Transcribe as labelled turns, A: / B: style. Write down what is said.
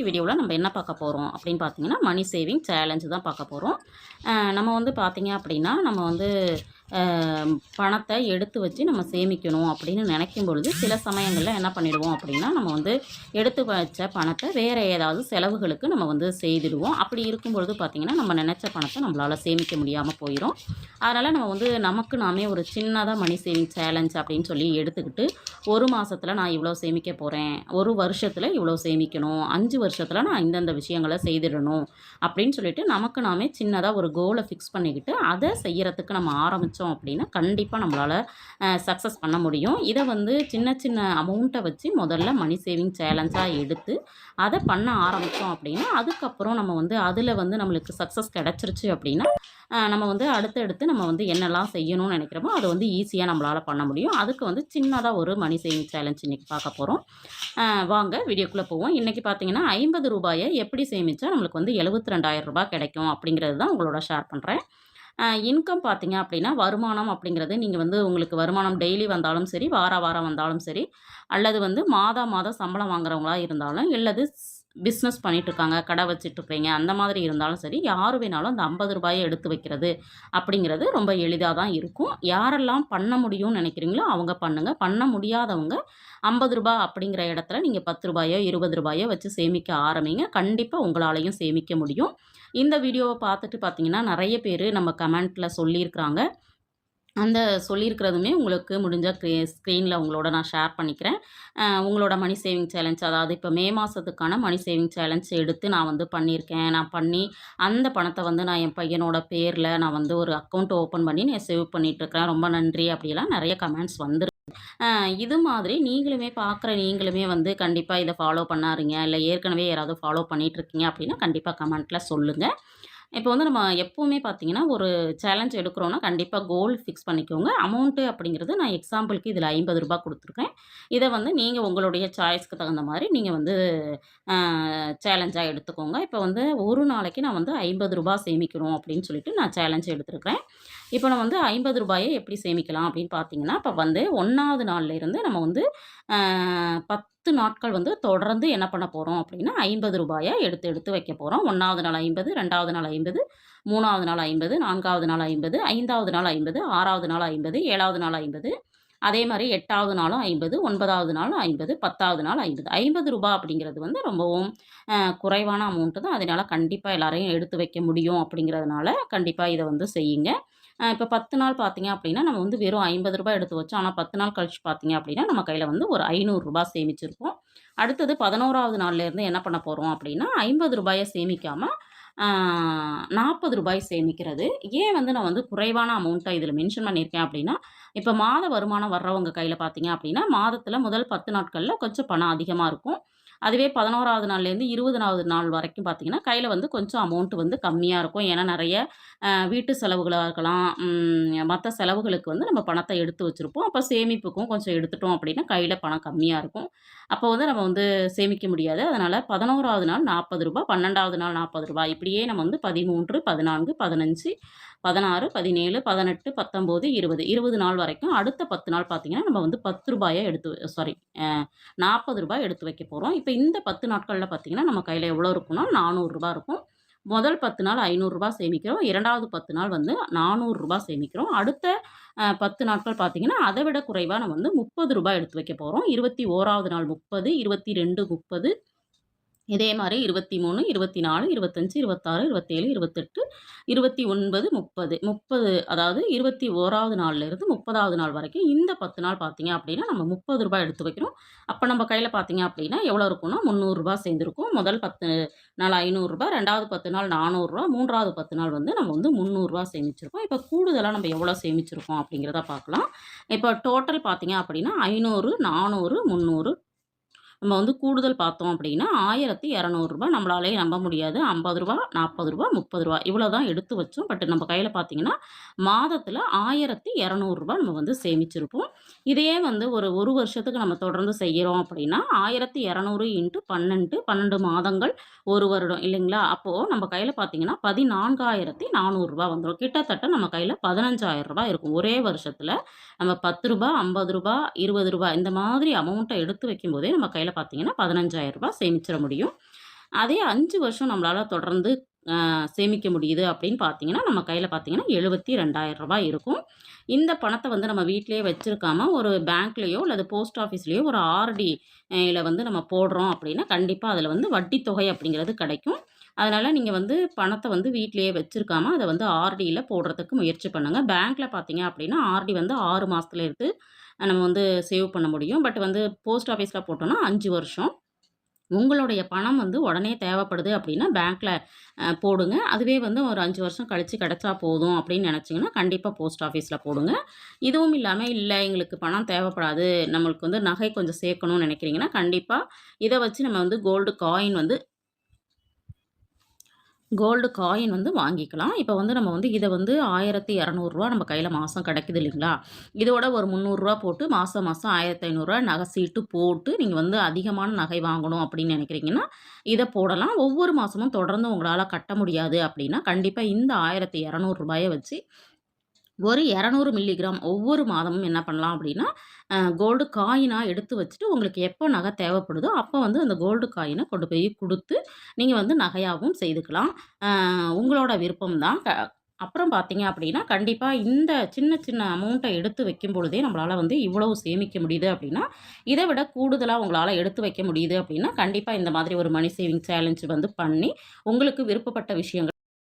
A: இன்றைக்கி வீடியோவில் நம்ம என்ன பார்க்க போகிறோம் அப்படின்னு பார்த்தீங்கன்னா மணி சேவிங் சேலஞ்சு தான் பார்க்க போகிறோம் நம்ம வந்து பார்த்திங்க அப்படின்னா நம்ம வந்து பணத்தை எடுத்து வச்சு நம்ம சேமிக்கணும் அப்படின்னு நினைக்கும் பொழுது சில சமயங்களில் என்ன பண்ணிடுவோம் அப்படின்னா நம்ம வந்து எடுத்து வச்ச பணத்தை வேறு ஏதாவது செலவுகளுக்கு நம்ம வந்து செய்திடுவோம். அப்படி இருக்கும் பொழுது பார்த்திங்கன்னா நம்ம நினச்ச பணத்தை நம்மளால் சேமிக்க முடியாமல் போயிடும் அதனால் நம்ம வந்து நமக்கு நாமே ஒரு சின்னதாக மணி சேவிங் சேலஞ்ச் அப்படின்னு சொல்லி எடுத்துக்கிட்டு ஒரு மாதத்தில் நான் இவ்வளோ சேமிக்க போகிறேன் ஒரு வருஷத்தில் இவ்வளோ சேமிக்கணும் அஞ்சு வருஷத்தில் நான் இந்தந்த விஷயங்களை செய்திடணும் அப்படின்னு சொல்லிட்டு நமக்கு நாமே சின்னதாக ஒரு கோலை ஃபிக்ஸ் பண்ணிக்கிட்டு அதை செய்கிறதுக்கு நம்ம ஆரம்பித்தோம் அப்படின்னா கண்டிப்பாக நம்மளால் சக்ஸஸ் பண்ண முடியும். இதை வந்து சின்ன சின்ன அமௌண்ட்டை வச்சு முதல்ல மணி சேவிங் சேலஞ்சாக எடுத்து அதை பண்ண ஆரம்பித்தோம் அப்படின்னா அதுக்கப்புறம் நம்ம வந்து அதில் வந்து நம்மளுக்கு சக்ஸஸ் கிடச்சிருச்சு அப்படின்னா நம்ம வந்து அடுத்தடுத்து நம்ம வந்து என்னெல்லாம் செய்யணும்னு நினைக்கிறோமோ அதை வந்து ஈஸியாக நம்மளால் பண்ண முடியும். அதுக்கு வந்து சின்னதாக ஒரு மணி சேவிங் சேலஞ்ச் இன்றைக்கி பார்க்க போகிறோம் வாங்க வீடியோக்குள்ளே போவோம். இன்றைக்கி பார்த்தீங்கன்னா ஐம்பது ரூபாயை எப்படி சேமித்தா நம்மளுக்கு வந்து எழுபத்தி ரெண்டாயிரம் ரூபாய் கிடைக்கும் அப்படிங்கிறது தான் உங்களோட ஷேர் பண்ணுறேன் இன்கம் பார்த்தீங்க அப்படின்னா வருமானம் அப்படிங்கிறது நீங்கள் வந்து உங்களுக்கு வருமானம் டெய்லி வந்தாலும் சரி வார வாரம் வந்தாலும் சரி அல்லது வந்து மாதம் மாதம் சம்பளம் வாங்குறவங்களா இருந்தாலும் இல்லது பிஸ்னஸ் பண்ணிகிட்ருக்காங்க கடை வச்சிட்ருக்கீங்க அந்த மாதிரி இருந்தாலும் சரி யார் வேணாலும் அந்த ஐம்பது ரூபாயை எடுத்து வைக்கிறது அப்படிங்கிறது ரொம்ப எளிதாக தான் இருக்கும். யாரெல்லாம் பண்ண முடியும்னு நினைக்கிறீங்களோ அவங்க பண்ணுங்கள் பண்ண முடியாதவங்க ஐம்பது ரூபாய் அப்படிங்கிற இடத்துல நீங்கள் பத்து ரூபாயோ இருபது ரூபாயோ வச்சு சேமிக்க ஆரம்பிங்க. கண்டிப்பாக உங்களாலையும் சேமிக்க முடியும். இந்த வீடியோவை பார்த்துட்டு பார்த்தீங்கன்னா நிறைய பேர் நம்ம கமெண்ட்டில் சொல்லியிருக்கிறாங்க. அந்த சொல்லியிருக்கிறதுமே உங்களுக்கு முடிஞ்ச க்ரே ஸ்க்ரீனில் உங்களோட நான் ஷேர் பண்ணிக்கிறேன். உங்களோட மணி சேவிங் சேலஞ்ச் அதாவது இப்போ மே மாதத்துக்கான மணி சேவிங் சேலஞ்ச் எடுத்து நான் வந்து பண்ணியிருக்கேன். நான் பண்ணி அந்த பணத்தை வந்து நான் என் பையனோட பேரில் நான் வந்து ஒரு அக்கௌண்ட் ஓப்பன் பண்ணி நான் சேவ் பண்ணிகிட்ருக்கிறேன் ரொம்ப நன்றி அப்படிலாம் நிறைய கமெண்ட்ஸ் வந்துருக்கு இது மாதிரி நீங்களுமே பார்க்குற நீங்களுமே வந்து கண்டிப்பாக இதை ஃபாலோ பண்ணாருங்க இல்லை ஏற்கனவே யாராவது ஃபாலோ பண்ணிகிட்ருக்கீங்க அப்படின்னா கண்டிப்பாக கமெண்ட்டில் சொல்லுங்கள் இப்போ வந்து நம்ம எப்போவுமே பார்த்தீங்கன்னா ஒரு சேலஞ்ச் எடுக்கிறோன்னா கண்டிப்பாக கோல் ஃபிக்ஸ் பண்ணிக்கோங்க. அமௌண்ட்டு அப்படிங்கிறது நான் எக்ஸாம்பிளுக்கு இதில் ஐம்பது ரூபா கொடுத்துருக்கேன். இதை வந்து நீங்கள் உங்களுடைய சாய்ஸ்க்கு தகுந்த மாதிரி நீங்கள் வந்து சேலஞ்சாக எடுத்துக்கோங்க. இப்போ வந்து ஒரு நாளைக்கு நான் வந்து ஐம்பது ரூபாய் சேமிக்கணும் அப்படின்னு சொல்லிட்டு நான் சேலஞ்ச் எடுத்துருக்கிறேன். இப்போ நம்ம வந்து ஐம்பது ரூபாயை எப்படி சேமிக்கலாம் அப்படின்னு பார்த்தீங்கன்னா இப்போ வந்து ஒன்றாவது நாள்லேருந்து நம்ம வந்து பத்து நாட்கள் வந்து தொடர்ந்து என்ன பண்ண போகிறோம் அப்படின்னா ஐம்பது ரூபாயை எடுத்து எடுத்து வைக்க போகிறோம் ஒன்றாவது நாள் ஐம்பது ரெண்டாவது நாள் ஐம்பது ஐம்பது மூணாவது நாள் ஐம்பது நான்காவது நாள் ஐம்பது ஐந்தாவது நாள் ஐம்பது ஆறாவது நாள் ஐம்பது ஏழாவது நாள் ஐம்பது. அதே மாதிரி எட்டாவது நாளும் ஐம்பது ஒன்பதாவது நாளும் ஐம்பது பத்தாவது நாள் ஐம்பது. ஐம்பது ரூபாய் அப்படிங்கிறது வந்து ரொம்பவும் குறைவான அமௌண்ட்டு தான். அதனால் கண்டிப்பாக எல்லாரையும் எடுத்து வைக்க முடியும் அப்படிங்கிறதுனால கண்டிப்பாக இதை வந்து செய்யுங்க. இப்போ பத்து நாள் பார்த்தீங்க அப்படின்னா நம்ம வந்து வெறும் ஐம்பது ரூபாய் எடுத்து வச்சோம். ஆனால் பத்து நாள் கழிச்சு பார்த்தீங்க அப்படின்னா நம்ம கையில் வந்து ஒரு ஐநூறுரூபா சேமிச்சிருப்போம். அடுத்தது பதினோராவது நாள்லேருந்து என்ன பண்ண போகிறோம் அப்படின்னா ஐம்பது ரூபாயை சேமிக்காமல் நாற்பது ரூபாய் சேமிக்கிறது. ஏன் வந்து நான் வந்து குறைவான அமௌண்ட்டை இதில் மென்ஷன் பண்ணியிருக்கேன் அப்படின்னா இப்போ மாத வருமானம் வர்றவங்க கையில் பார்த்தீங்க அப்படின்னா மாதத்தில் முதல் பத்து நாட்களில் கொஞ்சம் பணம் அதிகமாக இருக்கும். அதுவே பதினோராவது நாள்லேருந்து இருபதாவது நாள் வரைக்கும் பார்த்தீங்கன்னா கையில் வந்து கொஞ்சம் அமௌண்ட் வந்து கம்மியாக இருக்கும். ஏன்னா நிறைய வீட்டு செலவுகளாக இருக்கலாம். மற்ற செலவுகளுக்கு வந்து நம்ம பணத்தை எடுத்து வச்சுருப்போம். அப்போ சேமிப்புக்கும் கொஞ்சம் எடுத்துட்டோம் அப்படின்னா கையில் பணம் கம்மியாக இருக்கும். அப்போ வந்து நம்ம வந்து சேமிக்க முடியாது. அதனால் பதினோராவது நாள் நாற்பது ரூபாய் பன்னெண்டாவது நாள் நாற்பது ரூபாய். இப்படியே நம்ம வந்து பதிமூன்று பதினான்கு பதினஞ்சு பதினாறு பதினேழு பதினெட்டு பத்தொம்போது இருபது. இருபது நாள் வரைக்கும் அடுத்த பத்து நாள் பார்த்தீங்கன்னா நம்ம வந்து பத்து ரூபாயை எடுத்து சாரி நாற்பது ரூபாய் எடுத்து வைக்க போகிறோம் இப்போ இப்போ இந்த பத்து நாட்களில் பார்த்தீங்கன்னா நம்ம கையில் எவ்வளோ இருக்குன்னா நானூறுரூபா இருக்கும். முதல் பத்து நாள் ஐநூறுரூபா சேமிக்கிறோம். இரண்டாவது பத்து நாள் வந்து நானூறுரூபா சேமிக்கிறோம். அடுத்த பத்து நாட்கள் பார்த்தீங்கன்னா அதை விட குறைவாக நம்ம வந்து முப்பது ரூபாய் எடுத்து வைக்க போகிறோம் இருபத்தி ஓராவது நாள் முப்பது இருபத்தி ரெண்டு முப்பது இதே மாதிரி இருபத்தி மூணு இருபத்தி நாலு இருபத்தஞ்சி இருபத்தாறு இருபத்தேழு இருபத்தெட்டு இருபத்தி ஒன்பது முப்பது. முப்பது அதாவது இருபத்தி ஓராவது நாள்லேருந்து முப்பதாவது நாள் வரைக்கும் இந்த பத்து நாள் பார்த்தீங்க அப்படின்னா நம்ம முப்பது ரூபாய் எடுத்து வைக்கிறோம். அப்போ நம்ம கையில் பார்த்தீங்க அப்படின்னா எவ்வளோ இருக்கும்னா முந்நூறுரூபா சேர்ந்துருக்கும். முதல் பத்து நாள் ஐநூறுரூபா ரெண்டாவது பத்து நாள் நானூறுரூவா மூன்றாவது பத்து நாள் வந்து நம்ம வந்து முந்நூறுரூவா சேமிச்சிருக்கோம். இப்போ கூடுதலாக நம்ம எவ்வளோ சேமிச்சிருக்கோம் அப்படிங்கிறத பார்க்கலாம். இப்போ டோட்டல் பார்த்தீங்க அப்படின்னா ஐநூறு நானூறு முந்நூறு நம்ம வந்து கூடுதல் பார்த்தோம் அப்படின்னா ஆயிரத்தி இரநூறுபா நம்மளாலே நம்ப முடியாது. ஐம்பது ரூபா நாற்பது ரூபா முப்பது ரூபா இவ்வளோ தான் எடுத்து வச்சோம். பட் நம்ம கையில் பார்த்தீங்கன்னா மாதத்தில் ஆயிரத்தி இரநூறுபா நம்ம வந்து சேமிச்சிருப்போம். இதையே வந்து ஒரு ஒரு வருஷத்துக்கு நம்ம தொடர்ந்து செய்கிறோம் அப்படின்னா ஆயிரத்தி இரநூறு இன்ட்டு பன்னெண்டு பன்னெண்டு மாதங்கள் ஒரு வருடம் இல்லைங்களா? அப்போது நம்ம கையில் பார்த்தீங்கன்னா பதினான்காயிரத்தி நானூறுரூபா வந்துடும் கிட்டத்தட்ட நம்ம கையில் பதினஞ்சாயிரரூபா ரூபாய் இருக்கும். ஒரே வருஷத்தில் நம்ம பத்து ரூபா ஐம்பது ரூபா இருபது ரூபா இந்த மாதிரி அமௌண்ட்டை எடுத்து வைக்கும்போதே நம்ம கையில் பார்த்தீங்கன்னா பதினஞ்சாயிரம் ரூபாய் சேமிச்சிட முடியும் அதே அஞ்சு வருஷம் நம்மளால் தொடர்ந்து சேமிக்க முடியுது அப்படின்னு பார்த்தீங்கன்னா, நம்ம கையில் பார்த்தீங்கன்னா எழுபத்தி ரெண்டாயிரம் ரூபாய் இருக்கும். இந்த பணத்தை வந்து நம்ம வீட்டிலேயே வச்சுருக்காம ஒரு பேங்க்லேயோ அல்லது போஸ்ட் ஆஃபீஸ்லேயோ ஒரு ஆர்டி வந்து நம்ம போடுறோம் அப்படின்னா, கண்டிப்பாக அதில் வந்து வட்டி தொகை அப்படிங்கிறது கிடைக்கும். அதனால் நீங்கள் வந்து பணத்தை வந்து வீட்டிலேயே வச்சுருக்காமல் அதை வந்து ஆர்டியில் போடுறதுக்கு முயற்சி பண்ணுங்கள் பேங்க்கில் பார்த்தீங்க அப்படின்னா, ஆர்டி வந்து ஆறு மாதத்துல இருந்து நம்ம வந்து சேவ் பண்ண முடியும். பட் வந்து போஸ்ட் ஆஃபீஸில் போட்டோம்னா அஞ்சு வருஷம். உங்களுடைய பணம் வந்து உடனே தேவைப்படுது அப்படின்னா, பேங்க்கில் போடுங்க. அதுவே வந்து ஒரு அஞ்சு வருஷம் கழித்து கிடைச்சா போதும் அப்படின்னு நினச்சிங்கன்னா கண்டிப்பாக போஸ்ட் ஆஃபீஸில் போடுங்க. இதுவும் இல்லாமல் இல்லை எங்களுக்கு பணம் தேவைப்படாது, நம்மளுக்கு வந்து நகை கொஞ்சம் சேர்க்கணும்னு நினைக்கிறீங்கன்னா கண்டிப்பாக இதை வச்சு நம்ம வந்து கோல்டு காயின் வந்து கோல்டு காயின் வந்து வாங்கிக்கலாம். இப்போ வந்து நம்ம வந்து இதை வந்து ஆயிரத்தி இரநூறுவா நம்ம கையில் மாதம் கிடைக்குது இல்லைங்களா? இதோட ஒரு முந்நூறுரூவா போட்டு மாதம் மாதம் ஆயிரத்தி ஐநூறுரூவா நகை சீட்டு போட்டு, நீங்கள் வந்து அதிகமான நகை வாங்கணும் அப்படின்னு நினைக்கிறீங்கன்னா இதை போடலாம். ஒவ்வொரு மாதமும் தொடர்ந்து உங்களால் கட்ட முடியாது அப்படின்னா, கண்டிப்பாக இந்த ஆயிரத்தி இரநூறுபாயை வச்சு ஒரு 200 மில்லிகிராம் ஒவ்வொரு மாதமும் என்ன பண்ணலாம் அப்படின்னா, கோல்டு காயினாக எடுத்து வச்சுட்டு, உங்களுக்கு எப்போ நகை தேவைப்படுதோ, அப்போ வந்து அந்த கோல்டு காயினை கொண்டு போய் கொடுத்து நீங்கள் வந்து நகையாகவும் செய்துக்கலாம். உங்களோட விருப்பம் தான். க அப்புறம் பார்த்தீங்க அப்படின்னா, கண்டிப்பாக இந்த சின்ன சின்ன அமௌண்ட்டை எடுத்து வைக்கும் பொழுதே நம்மளால் வந்து இவ்வளவு சேமிக்க முடியுது அப்படின்னா, இதை விட கூடுதலாக உங்களால் எடுத்து வைக்க முடியுது அப்படின்னா, கண்டிப்பாக இந்த மாதிரி ஒரு மணி சேவிங் சேலஞ்ச் வந்து பண்ணி, உங்களுக்கு விருப்பப்பட்ட விஷயங்கள்